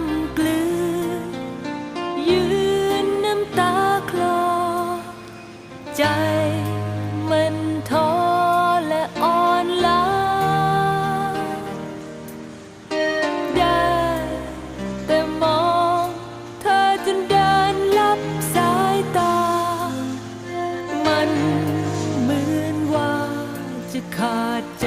ำกลืน ยืนน้ำตาคลอ ใจมันท้อและอ่อนล้า ได้แต่มองเธอจนเดินลับสายตา มันเหมือนว่าจะขาดใจ